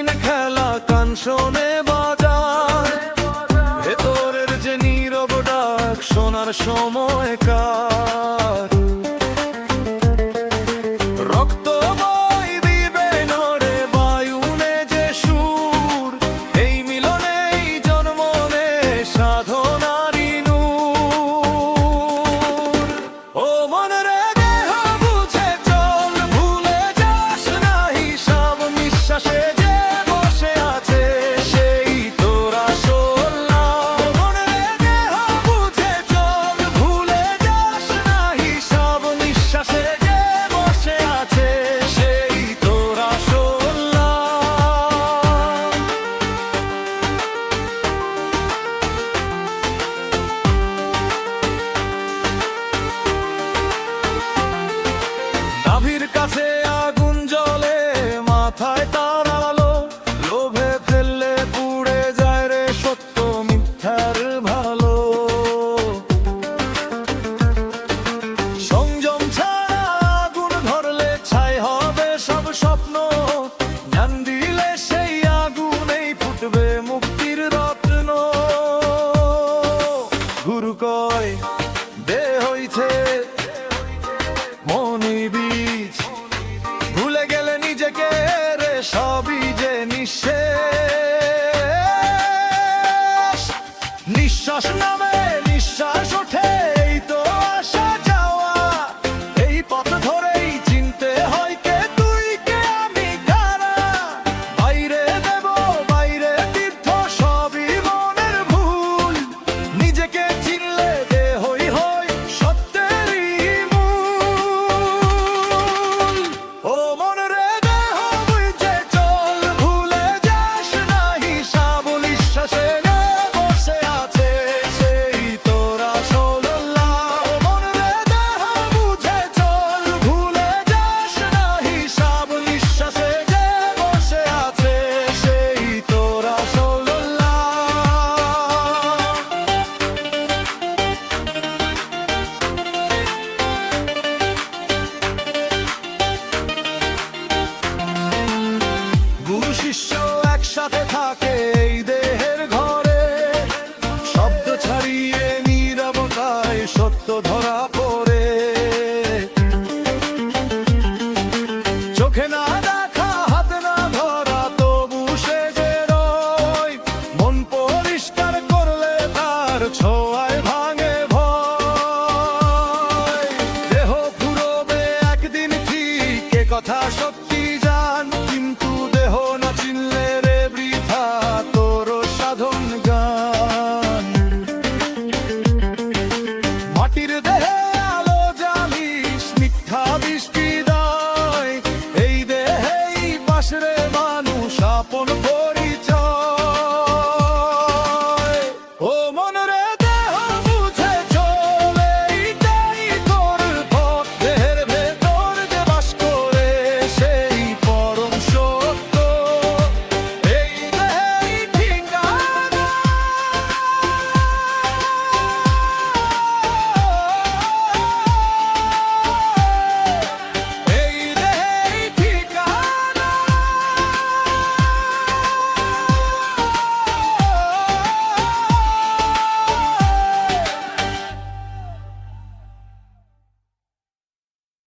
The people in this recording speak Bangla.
দিন খেলা কান শোনে বাজার। ভেতরের যে নীরব ডাক শোনার সময় সত্য ধরা পড়ে। চোখে না দেখা, হাতে না ধরা, তবু সে যে মন পরিষ্কার করলে তার ছোয়ায় ভাঙে ভয়। দেহ ফুরবে একদিন ঠিক কথা সত্য